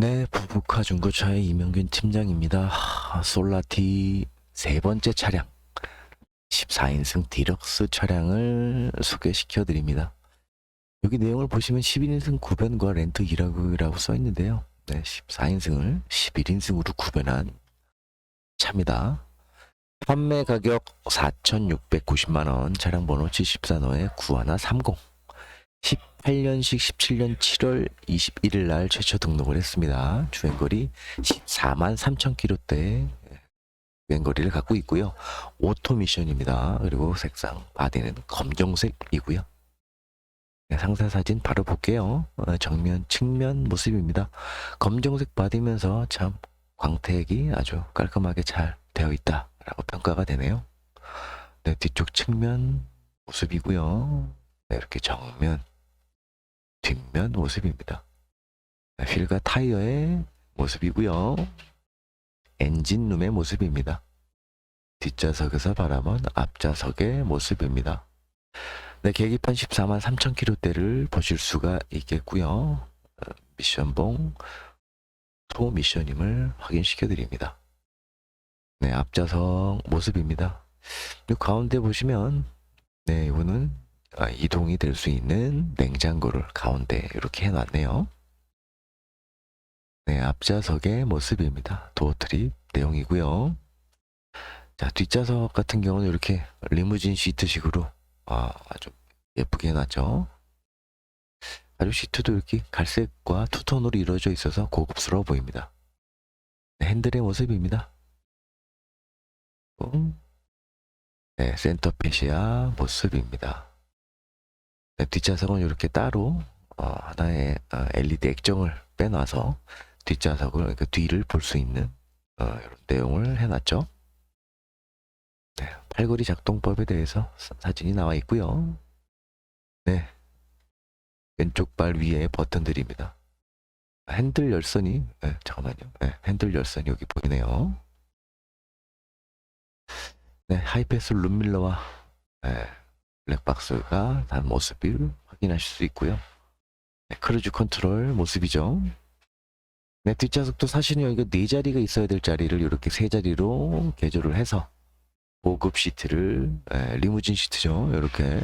네, 부부카 중고차의 이명균 팀장입니다. 하, 솔라티 세 번째 차량, 14인승 디럭스 차량을 소개시켜 드립니다. 여기 내용을 보시면 11인승 구변과 렌트 일하고라고 써 있는데요. 네, 14인승을 11인승으로 구변한 차입니다. 판매 가격 4,690만원, 차량 번호 74호에 9130. 18년식 17년 7월 21일 날 최초 등록을 했습니다. 주행거리 14만 3천 킬로대 주행거리를 갖고 있고요. 오토 미션입니다. 그리고 색상 바디는 검정색이고요. 네, 상세 사진 바로 볼게요. 어, 정면 측면 모습입니다. 검정색 바디면서 참 광택이 아주 깔끔하게 잘 되어 있다라고 평가가 되네요. 네, 뒤쪽 측면 모습이고요. 네, 이렇게 정면 뒷면 모습입니다. 휠과 타이어의 모습이고요. 엔진룸의 모습입니다. 뒷좌석에서 바라본 앞좌석의 모습입니다. 네, 계기판 14만 3천 킬로대를 보실 수가 있겠고요. 어, 미션봉 소 미션임을 확인시켜 드립니다. 네, 앞좌석 모습입니다. 가운데 보시면 네, 이거는 아, 이동이 될 수 있는 냉장고를 가운데 이렇게 해놨네요. 네, 앞좌석의 모습입니다. 도어 트립 내용이고요. 자, 뒷좌석 같은 경우는 이렇게 리무진 시트식으로 아, 아주 예쁘게 해놨죠. 아주 시트도 이렇게 갈색과 투톤으로 이루어져 있어서 고급스러워 보입니다. 네, 핸들의 모습입니다. 음, 네, 센터 페시아 모습입니다. 네, 뒷좌석은 이렇게 따로 어, 하나의 어, LED 액정을 빼놔서 뒷좌석을 그러니까 뒤를 볼 수 있는 어, 이런 내용을 해놨죠. 네, 팔걸이 작동법에 대해서 사- 사진이 나와 있고요. 네, 왼쪽 발 위에 버튼들입니다. 핸들 열선이 네, 잠깐만요. 네, 핸들 열선이 여기 보이네요. 네, 하이패스 룸밀러와 네, 블랙박스가 단 모습을 확인하실 수 있고요. 네, 크루즈 컨트롤 모습이죠. 네, 뒷좌석도 사실은 여기가 네 자리가 있어야 될 자리를 이렇게 세 자리로 개조를 해서 고급 시트를 네, 리무진 시트죠. 이렇게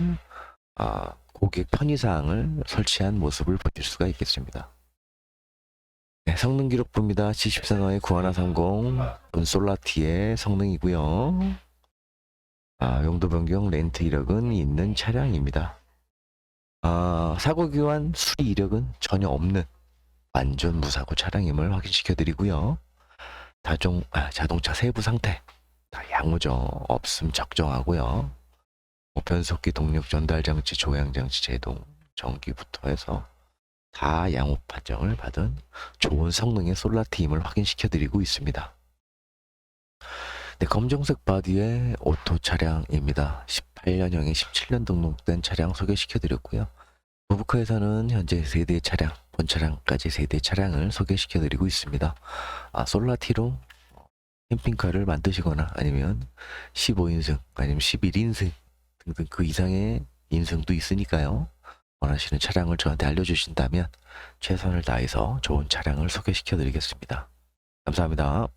아, 고객 편의사항을 설치한 모습을 보실 수가 있겠습니다. 네, 성능 기록부입니다. G14너의 9130 솔라티의 성능이고요. 아, 용도 변경 렌트 이력은 있는 차량입니다. 아, 사고 교환 수리 이력은 전혀 없는 완전 무사고 차량임을 확인시켜 드리고요. 다종 아, 자동차 세부 상태 다 양호죠. 없음 적정하고요. 뭐 변속기 동력 전달 장치, 조향 장치 제동, 전기부터 해서 다 양호 판정을 받은 좋은 성능의 솔라티임을 확인시켜 드리고 있습니다. 네, 검정색 바디의 오토 차량입니다. 18년형에 17년 등록된 차량 소개시켜 드렸고요. 부부카에서는 현재 세대 차량, 본 차량까지 세대 차량을 소개시켜 드리고 있습니다. 아, 솔라티로 캠핑카를 만드시거나 아니면 15인승 아니면 11인승 등등 그 이상의 인승도 있으니까요. 원하시는 차량을 저한테 알려주신다면 최선을 다해서 좋은 차량을 소개시켜 드리겠습니다. 감사합니다.